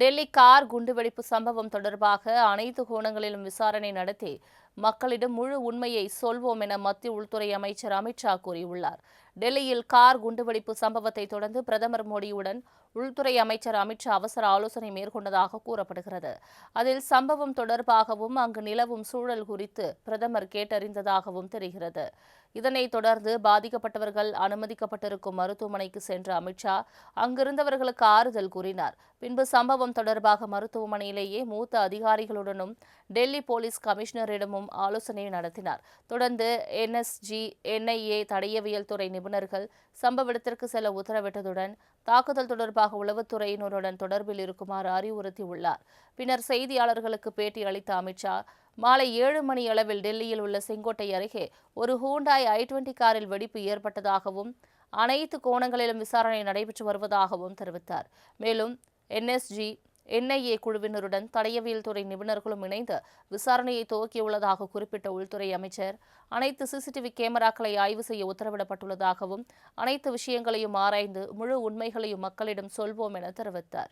Delhi car குண்டுவெடிப்பு சம்பவம் தொடர்பாக அனைத்து கோணங்களிலும் விசாரணை நடத்தி மக்களிடம் முழு உண்மையை சொல்வோம் என மத்திய உள்துறை அமைச்சர் அமித்ஷா கூறியுள்ளார். டெல்லியில் கார் குண்டுவெடிப்பு சம்பவத்தை தொடர்ந்து பிரதமர் மோடியுடன் உள்துறை அமைச்சர் அமித்ஷா அவசர ஆலோசனை மேற்கொண்டதாக கூறப்படுகிறது. அதில் சம்பவம் தொடர்பாகவும் அங்கு நிலவும் சூழல் குறித்து பிரதமர் கேட்டறிந்ததாகவும் தெரிகிறது. இதனைத் தொடர்ந்து பாதிக்கப்பட்டவர்கள் அனுமதிக்கப்பட்டிருக்கும் மருத்துவமனைக்கு சென்ற அமித்ஷா அங்கிருந்தவர்களுக்கு ஆறுதல் கூறினார். பின்பு சம்பவம் தொடர்பாக மருத்துவமனையிலேயே மூத்த அதிகாரிகளுடனும் டெல்லி போலீஸ் கமிஷனரிடமும் ஆலோசனை நடத்தினார். தொடர்ந்து என்எஸ்ஜி என்ஐஏ தடையவியல் துறை நிபுணர்கள் சம்பவ இடத்திற்கு செல்ல உத்தரவிட்டதுடன் தாக்குதல் தொடர்பாக உளவுத்துறையினருடன் தொடர்பில் இருக்குமாறு அறிவுறுத்தியுள்ளார். பின்னர் செய்தியாளர்களுக்கு பேட்டி அளித்த அமித்ஷா மாலை ஏழு மணி அளவில் டெல்லியில் உள்ள செங்கோட்டை அருகே ஒரு ஹூண்டாய் ஐ டுவெண்டி காரில் வெடிப்பு ஏற்பட்டதாகவும் அனைத்து கோணங்களிலும் விசாரணை நடைபெற்று வருவதாகவும் தெரிவித்தார். மேலும் என்எஸ்ஜி என்ஐஏ குழுவினருடன் தடயவியல் துறை நிபுணர்களும் இணைந்து விசாரணையை துவக்கியுள்ளதாக குறிப்பிட்ட உள்துறை அமைச்சர். அனைத்து சிசிடிவி கேமராக்களை ஆய்வு செய்ய உத்தரவிடப்பட்டுள்ளதாகவும் அனைத்து விஷயங்களையும் ஆராய்ந்து முழு உண்மைகளையும் மக்களிடம் சொல்வோம் என தெரிவித்தார்.